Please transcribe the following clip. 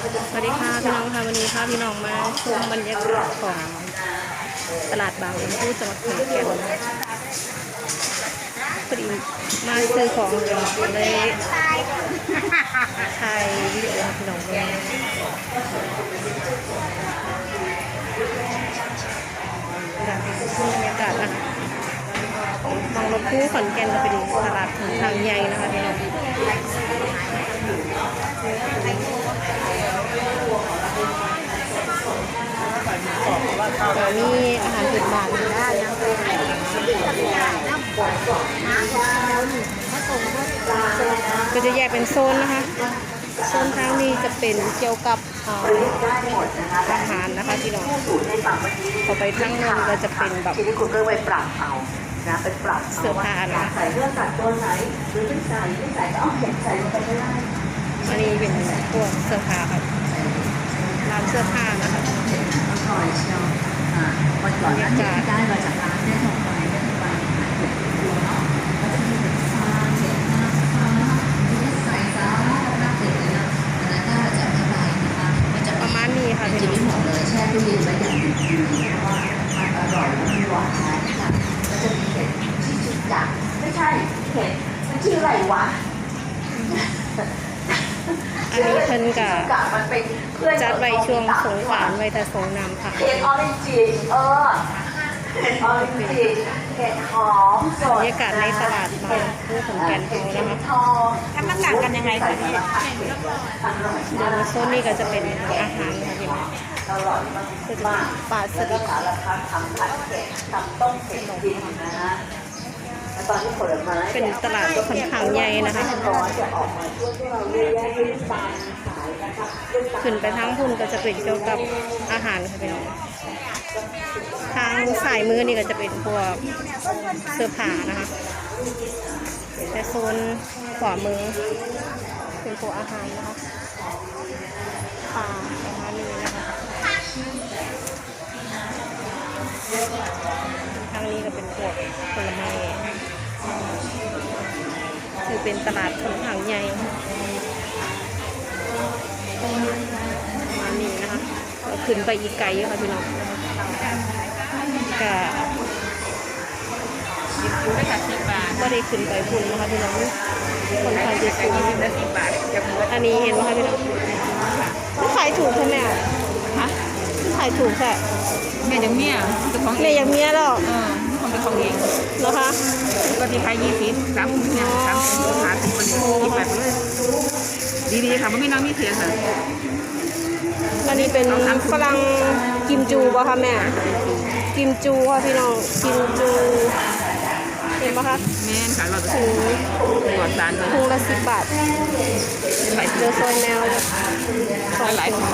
สวัสดีค่ะพี่น้องค่ะวันนี้ค่ะพี่น้องมาชมบรรยากาศของตลาดบางลำพูจังหวัดขอนแก่นพอดีมาซื้อของเลยถ่ายวิดีโอพี่น้องดูบรรยากาศนะคะของบางลำพูขอนแก่นก็เป็นตลาดทางใหญ่นะคะพี่น้อง จะมีอาหารพื้นบ้านได้นะก็จะแยกเป็นโซนนะคะ โซนทางนี้จะเป็นเกี่ยวกับอาอาหารนะคะที่นองสูตรให้ฟังเมื่อกี้พอไปทางโน้นก็จะเป็นแบบทีนี้คุณก็ไปปรับเอานะไปปรับเสื้อผ้านะใส่เสื้อสัตว์ตัวไหนหรือไม่ใส่ไม่ใส่ก็เอาอยากใส่ลงไปก็ได้อันนี้เป็นพวกเสื้อผ้าครับร้านเสื้อผ้านะคะอร่อยเชียว อ่าวันก่อนนั้นที่ได้มาจากร้านได้ทองไปได้ทองไปขายเด็กตัวเนาะก็จะมีเด็กฟ้าเด็กหน้าฟ้ามีเด็กใส่ฟ้าหน้าเด็กเลยนะอันนั้นก็จะไม่ไปนะคะมันจะประมาณนี้ค่ะมันพี่จะน้องไม่หมดเลยแช่ตู้เย็นไว้อย่างดีๆเพราะว่ามันอร่อยและมันหวานค่ะก็จะมีเห็ดที่จุดจักไม่ใช่เห็นมันชื่ออะไรวะ อันนี้เพิ่นกะกะมันเป็นเพื่อนจัดไว้ช่วงสงกรานต์ไว้แต่สงน้ำค่ะเห็ดออเรนจิเออเห็ดออเรนจิเห็ดหอมสบรดรยากาศในตลาดบางลำพูขอนแก่นของเรานะคะทองถ้ามันต่างกันยังไงคะพี่เดี๋ยวโซนนี้ก็จะเป็นอาหารค่ะพี่น้องอร่อยมากก็จะเป็นปลาสแล้วลิก็ดสารพัดทำผัดเผ็ดทำต้มเผ็ดกินนะฮะ เป็นตลาดค่อนข้างใหญ่นะคะขึ้นไปทางพุ่นก็จะเป็นเกี่ยวกับอาหารค่ะพี่น้องทางสายมือนี่ก็จะเป็นพวกเสื้อผ้านะคะแต่โซนขวามือเป็นพวกอาหารนะคะปลาประมาณนี้นะคะทางนี้ก็เป็นพวกผลไม้ คือเป็นตลาดค่อนข้างใหญ่ประมาณนี้นะคะก็ขึ้นไปอีกไกลอยู่ค่ะพี่น้องก็ก็ได้ขึ้นไปพุ่นนะคะพี่น้องคนไทยจะสูงอันนี้เห็นไหมคะพี่น้องไม่ขายถูกใช่ไหมอะฮะไม่ขายถูกแค่แม่ยังเมียเจ้าของเอเมงย์ยังเมียหรอ ที่ขายยี่สิบสามเนี่ยสามสิบหาสิบคนยี่แบบเลยดีๆค่ะมันไม่น้ำมีเสียงค่ะอันนี้เป็นฝรั่งกิมจูป่ะคะแม่ กิมจูค่ะพี่น้อง กิมจู เห็นปะคะแม่ค่ะเราจะถุงตรวจสารเลยถุงละสิบบาทใส่เจอโซยแมวสองหลายถุง